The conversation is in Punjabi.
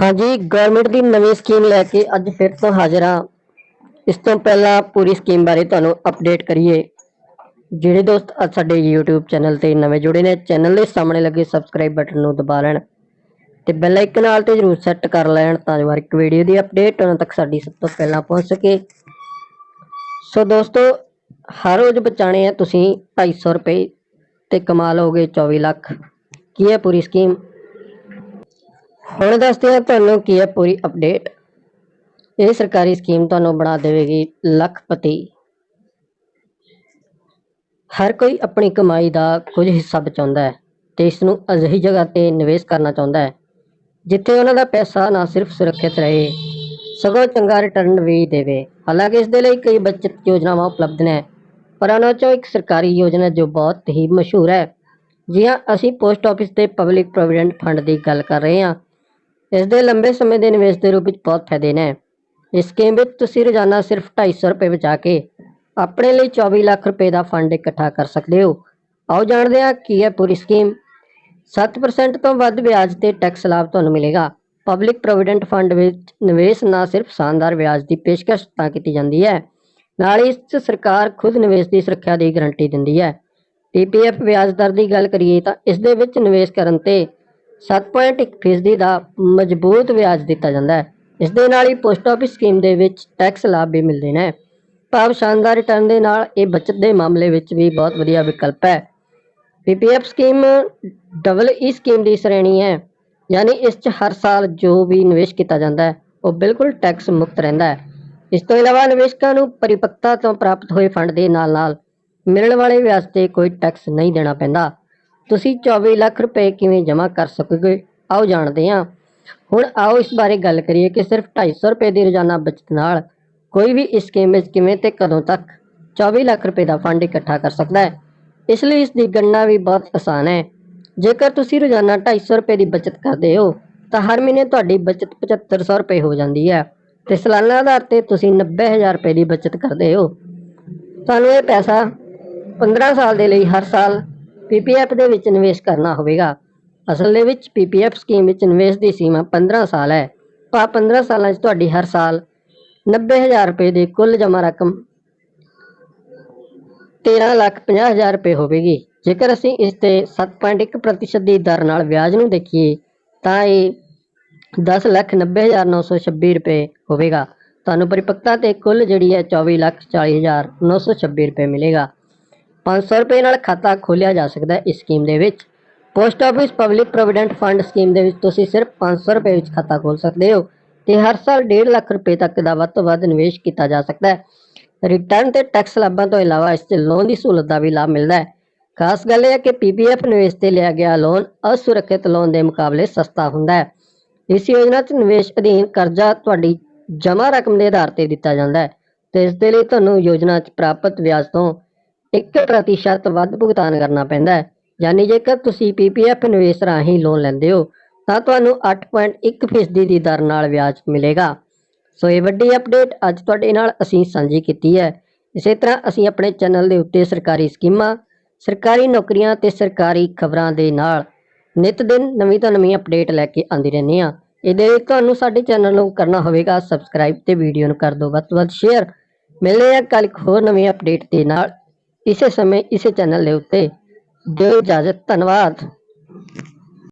ਹਾਂਜੀ ਗਵਰਨਮੈਂਟ ਦੀ ਨਵੀਂ ਸਕੀਮ ਲੈ ਕੇ ਅੱਜ ਫਿਰ ਤੋਂ ਹਾਜ਼ਰ ਹਾਂ। ਇਸ ਤੋਂ ਪਹਿਲਾਂ ਪੂਰੀ ਸਕੀਮ ਬਾਰੇ ਤੁਹਾਨੂੰ ਅਪਡੇਟ ਕਰੀਏ। ਜਿਹੜੇ ਦੋਸਤ ਅੱਜ ਸਾਡੇ YouTube ਚੈਨਲ ਤੇ ਨਵੇਂ ਜੁੜੇ ਨੇ ਚੈਨਲ ਦੇ ਸਾਹਮਣੇ ਲੱਗੇ ਸਬਸਕ੍ਰਾਈਬ ਬਟਨ ਨੂੰ ਦਬਾ ਲੈਣ ਤੇ ਬੈਲ ਆਈਕਨ ਨਾਲ ਤੇ ਜਰੂਰ ਸੈੱਟ ਕਰ ਲੈਣ ਤਾਂ ਜੋ ਹਰ ਇੱਕ ਵੀਡੀਓ ਦੀ ਅਪਡੇਟ ਉਹਨਾਂ ਤੱਕ ਸਾਡੀ ਸਭ ਤੋਂ ਪਹਿਲਾਂ ਪਹੁੰਚ ਸਕੇ। ਸੋ ਦੋਸਤੋ, ਹਰ ਰੋਜ਼ ਬਚਾਣੇ ਆ ਤੁਸੀਂ 250 ਰੁਪਏ ਤੇ ਕਮਾ ਲਓਗੇ 24 ਲੱਖ। ਕੀ ਹੈ ਪੂਰੀ ਸਕੀਮ ਹੁਣ ਦੱਸਦੇ ਹਾਂ ਤੁਹਾਨੂੰ ਕੀ ਹੈ ਪੂਰੀ ਅਪਡੇਟ ਇਹ ਸਰਕਾਰੀ ਸਕੀਮ ਤੁਹਾਨੂੰ ਬਣਾ ਦੇਵੇਗੀ ਲੱਖਪਤੀ। ਹਰ ਕੋਈ ਆਪਣੀ ਕਮਾਈ ਦਾ ਕੁਝ ਹਿੱਸਾ ਬਚਾਉਂਦਾ ਹੈ ਤੇ ਇਸ ਨੂੰ ਅਜਿਹੀ ਜਗ੍ਹਾ ਤੇ ਨਿਵੇਸ਼ ਕਰਨਾ ਚਾਹੁੰਦਾ ਹੈ, ਜਿੱਥੇ ਉਹਨਾਂ ਦਾ ਪੈਸਾ ਨਾ ਸਿਰਫ ਸੁਰੱਖਿਅਤ ਰਹੇ, ਸਗੋਂ ਚੰਗਾ ਰਿਟਰਨ ਵੀ ਦੇਵੇ। ਹਾਲਾਂਕਿ ਇਸ ਦੇ ਲਈ ਕਈ ਬਚਤ ਯੋਜਨਾਵਾਂ ਉਪਲਬਧ ਨੇ, ਪਰ ਉਹਨਾਂ ਚੋਂ ਇੱਕ ਸਰਕਾਰੀ ਯੋਜਨਾ ਜੋ ਬਹੁਤ ਹੀ ਮਸ਼ਹੂਰ ਹੈ ਜੀ ਹਾਂ ਅਸੀਂ ਪੋਸਟ ਆਫਿਸ ਤੇ ਪਬਲਿਕ ਪ੍ਰੋਵੀਡੈਂਟ ਫੰਡ ਦੀ ਗੱਲ ਕਰ ਰਹੇ ਹਾਂ ਇਸ ਦੇ ਲੰਬੇ ਸਮੇਂ ਦੇ ਨਿਵੇਸ਼ ਦੇ ਰੂਪ ਵਿੱਚ ਬਹੁਤ ਫਾਇਦੇ ਨੇ। ਇਸ ਸਕੀਮ ਵਿੱਚ ਤੁਸੀਂ ਰੋਜ਼ਾਨਾ ਸਿਰਫ 250 ਰੁਪਏ ਬਚਾ ਕੇ ਆਪਣੇ ਲਈ 24 ਲੱਖ ਰੁਪਏ ਦਾ ਫੰਡ ਇਕੱਠਾ ਕਰ ਸਕਦੇ ਹੋ। ਆਓ ਜਾਣਦੇ ਹਾਂ ਕੀ ਹੈ ਪੂਰੀ ਸਕੀਮ 7% ਤੋਂ ਵੱਧ ਵਿਆਜ ਤੇ ਟੈਕਸ ਲਾਭ ਤੁਹਾਨੂੰ ਮਿਲੇਗਾ। ਪਬਲਿਕ ਪ੍ਰੋਵੀਡੈਂਟ ਫੰਡ ਵਿੱਚ ਨਿਵੇਸ਼ ਨਾ ਸਿਰਫ ਸ਼ਾਨਦਾਰ ਵਿਆਜ ਦੀ ਪੇਸ਼ਕਸ਼ ਤਾਂ ਕੀਤੀ ਜਾਂਦੀ ਹੈ, ਨਾਲ ਹੀ ਇਸ 'ਚ ਸਰਕਾਰ ਖੁਦ ਨਿਵੇਸ਼ ਦੀ ਸੁਰੱਖਿਆ ਦੀ ਗਾਰੰਟੀ ਦਿੰਦੀ ਹੈ। ਪੀਪੀਐਫ ਵਿਆਜ ਦਰ ਦੀ ਗੱਲ ਕਰੀਏ ਤਾਂ ਇਸ ਦੇ ਵਿੱਚ ਨਿਵੇਸ਼ ਕਰਨ ਤੇ 7.1 ਫੀਸਦੀ ਦਾ ਮਜ਼ਬੂਤ ਵਿਆਜ ਦਿੱਤਾ ਜਾਂਦਾ ਹੈ। ਇਸ ਦੇ ਨਾਲ ਹੀ ਪੋਸਟ ਆਫਿਸ ਸਕੀਮ ਦੇ ਵਿੱਚ ਟੈਕਸ ਲਾਭ ਵੀ ਮਿਲਦੇ ਨੇ। ਭਾਵ ਸ਼ਾਨਦਾਰ ਰਿਟਰਨ ਦੇ ਨਾਲ ਇਹ ਬਚਤ ਦੇ ਮਾਮਲੇ ਵਿੱਚ ਵੀ ਬਹੁਤ ਵਧੀਆ ਵਿਕਲਪ ਹੈ। PPF scheme double E scheme ਦੀ ਸ਼੍ਰੇਣੀ ਹੈ। ਯਾਨੀ ਇਸ 'ਚ ਹਰ ਸਾਲ ਜੋ ਵੀ ਨਿਵੇਸ਼ ਕੀਤਾ ਜਾਂਦਾ ਹੈ, ਉਹ ਬਿਲਕੁਲ ਟੈਕਸ ਮੁਕਤ ਰਹਿੰਦਾ ਹੈ। ਇਸ ਤੋਂ ਇਲਾਵਾ ਨਿਵੇਸ਼ਕਾਂ ਨੂੰ ਪਰਿਪੱਕਤਾ ਤੋਂ ਪ੍ਰਾਪਤ ਹੋਏ ਫੰਡ ਦੇ ਨਾਲ-ਨਾਲ ਮਿਲਣ ਵਾਲੇ ਵਿਆਜ ਤੇ ਕੋਈ ਟੈਕਸ ਨਹੀਂ ਦੇਣਾ ਪੈਂਦਾ। ਤੁਸੀਂ 24 ਲੱਖ ਰੁਪਏ ਕਿਵੇਂ ਜਮ੍ਹਾਂ ਕਰ ਸਕੋਗੇ? ਆਓ ਜਾਣਦੇ ਹਾਂ। ਹੁਣ ਆਓ ਇਸ ਬਾਰੇ ਗੱਲ ਕਰੀਏ ਕਿ ਸਿਰਫ 250 ਰੁਪਏ ਦੀ ਰੋਜ਼ਾਨਾ ਬਚਤ ਨਾਲ ਕੋਈ ਵੀ ਇਸ ਸਕੀਮ ਵਿੱਚ ਕਿਵੇਂ ਤੇ ਕਦੋਂ ਤੱਕ 24 ਲੱਖ ਰੁਪਏ ਦਾ ਫੰਡ ਇਕੱਠਾ ਕਰ ਸਕਦਾ ਹੈ। ਇਸ ਲਈ ਇਸ ਦੀ ਗਣਨਾ ਵੀ ਬਹੁਤ ਆਸਾਨ ਹੈ। ਜੇਕਰ ਤੁਸੀਂ ਰੋਜ਼ਾਨਾ 250 ਰੁਪਏ ਦੀ ਬਚਤ ਕਰਦੇ ਹੋ, ਤਾਂ ਹਰ ਮਹੀਨੇ ਤੁਹਾਡੀ ਬਚਤ 7500 ਰੁਪਏ ਹੋ ਜਾਂਦੀ ਹੈ ਤੇ ਸਾਲਾਨਾ ਆਧਾਰ ਤੇ ਤੁਸੀਂ 90000 ਰੁਪਏ ਦੀ ਬਚਤ ਕਰਦੇ ਹੋ। ਤੁਹਾਨੂੰ ਇਹ ਪੈਸਾ 15 ਸਾਲ ਦੇ ਲਈ ਹਰ ਸਾਲ ਪੀਪੀਐਫ ਦੇ ਵਿੱਚ ਨਿਵੇਸ਼ ਕਰਨਾ ਹੋਵੇਗਾ। ਅਸਲ ਦੇ ਵਿੱਚ ਪੀਪੀਐਫ ਸਕੀਮ ਵਿੱਚ ਨਿਵੇਸ਼ ਦੀ ਸੀਮਾ 15 ਸਾਲ ਹੈ। ਤਾਂ 15 ਸਾਲਾਂ 'ਚ ਤੁਹਾਡੀ ਹਰ ਸਾਲ 90000 ਰੁਪਏ ਦੀ ਕੁੱਲ ਜਮ੍ਹਾਂ ਰਕਮ 13 ਲੱਖ 50 ਹਜ਼ਾਰ ਰੁਪਏ ਹੋਵੇਗੀ। ਜੇਕਰ ਅਸੀਂ ਇਸ ਤੇ 7.1% ਦੀ ਦਰ ਨਾਲ ਵਿਆਜ ਨੂੰ ਦੇਖੀਏ, ਤਾਂ ਇਹ 10 ਲੱਖ 90 ਹਜ਼ਾਰ 926 ਰੁਪਏ ਹੋਵੇਗਾ। ਤੁਹਾਨੂੰ ਪਰਿਪਕਤਾ ਤੇ ਕੁੱਲ ਜਿਹੜੀ ਹੈ 24 ਲੱਖ 40 ਹਜ਼ਾਰ 926 ਰੁਪਏ ਮਿਲੇਗਾ। 500 ਰੁਪਏ ਨਾਲ ਖਾਤਾ ਖੋਲਿਆ ਜਾ ਸਕਦਾ ਹੈ ਇਸ ਸਕੀਮ ਦੇ ਵਿੱਚ। Post office public provident fund scheme ਦੇ ਵਿੱਚ ਤੁਸੀਂ ਸਿਰਫ 500 ਰੁਪਏ ਵਿੱਚ ਖਾਤਾ ਖੋਲ ਸਕਦੇ ਹੋ ਤੇ ਹਰ ਸਾਲ 1.5 ਲੱਖ ਰੁਪਏ ਤੱਕ ਦਾ ਵੱਧ ਤੋਂ ਵੱਧ ਨਿਵੇਸ਼ ਕੀਤਾ ਜਾ ਸਕਦਾ ਹੈ। ਰਿਟਰਨ ਤੇ ਟੈਕਸ ਲਾਭਾਂ ਤੋਂ ਇਲਾਵਾ ਇਸ 'ਚ ਲੋਨ ਦੀ ਸਹੂਲਤ ਦਾ ਵੀ ਲਾਭ ਮਿਲਦਾ ਹੈ। ਖਾਸ ਗੱਲ ਇਹ ਹੈ ਕਿ ਪੀਪੀਐਫ ਨਿਵੇਸ਼ ਤੇ ਲਿਆ ਗਿਆ ਲੋਨ ਅਸੁਰੱਖਿਅਤ ਲੋਨ ਦੇ ਮੁਕਾਬਲੇ ਸਸਤਾ ਹੁੰਦਾ ਹੈ। ਇਸ ਯੋਜਨਾ 'ਚ ਨਿਵੇਸ਼ ਅਧੀਨ ਕਰਜ਼ਾ ਤੁਹਾਡੀ ਜਮ੍ਹਾਂ ਰਕਮ ਦੇ ਆਧਾਰ ਤੇ ਦਿੱਤਾ ਜਾਂਦਾ ਹੈ ਤੇ ਇਸ ਦੇ ਲਈ ਤੁਹਾਨੂੰ ਯੋਜਨਾ 'ਚ ਪ੍ਰਾਪਤ ਵਿਆਜ ਤੋਂ 1% ਵੱਧ ਭੁਗਤਾਨ ਕਰਨਾ ਪੈਂਦਾ ਹੈ। ਯਾਨੀ ਜੇਕਰ ਤੁਸੀਂ ਪੀਪੀਐਫ ਨਿਵੇਸ਼ ਰਾਹੀਂ ਲੋਨ ਲੈਂਦੇ ਹੋ, ਤਾਂ ਤੁਹਾਨੂੰ 8.1% ਦੀ ਦਰ ਨਾਲ ਵਿਆਜ ਮਿਲੇਗਾ। ਸੋ ਇਹ ਵੱਡੀ ਅਪਡੇਟ ਅੱਜ ਤੁਹਾਡੇ ਨਾਲ ਅਸੀਂ ਸਾਂਝੀ ਕੀਤੀ ਹੈ। ਇਸੇ ਤਰ੍ਹਾਂ ਅਸੀਂ ਆਪਣੇ ਚੈਨਲ ਦੇ ਉੱਤੇ ਸਰਕਾਰੀ ਸਕੀਮਾਂ, ਸਰਕਾਰੀ ਨੌਕਰੀਆਂ ਤੇ ਸਰਕਾਰੀ ਖਬਰਾਂ ਦੇ ਨਾਲ ਨਿਤ ਦਿਨ ਨਵੀਂ ਤੋਂ ਨਵੀਂ ਅਪਡੇਟ ਲੈ ਕੇ ਆਂਦੀ ਰਹਿੰਦੇ ਹਾਂ। ਇਹਦੇ ਲਈ ਤੁਹਾਨੂੰ ਸਾਡੇ ਚੈਨਲ ਨੂੰ ਕਰਨਾ ਹੋਵੇਗਾ ਸਬਸਕ੍ਰਾਈਬ ਤੇ ਵੀਡੀਓ ਨੂੰ ਕਰ ਦਿਓ ਵੱਧ ਤੋਂ ਵੱਧ ਸ਼ੇਅਰ ਮਿਲਦੇ ਹਾਂ ਕੱਲ੍ਹ ਇੱਕ ਹੋਰ ਨਵੀਂ ਅਪਡੇਟ ਦੇ ਨਾਲ। ਇਸੇ ਸਮੇਂ ਇਸੇ ਚੈਨਲ ਦੇ ਉੱਤੇ ਦਿਓ ਇਜਾਜ਼ਤ ਧੰਨਵਾਦ।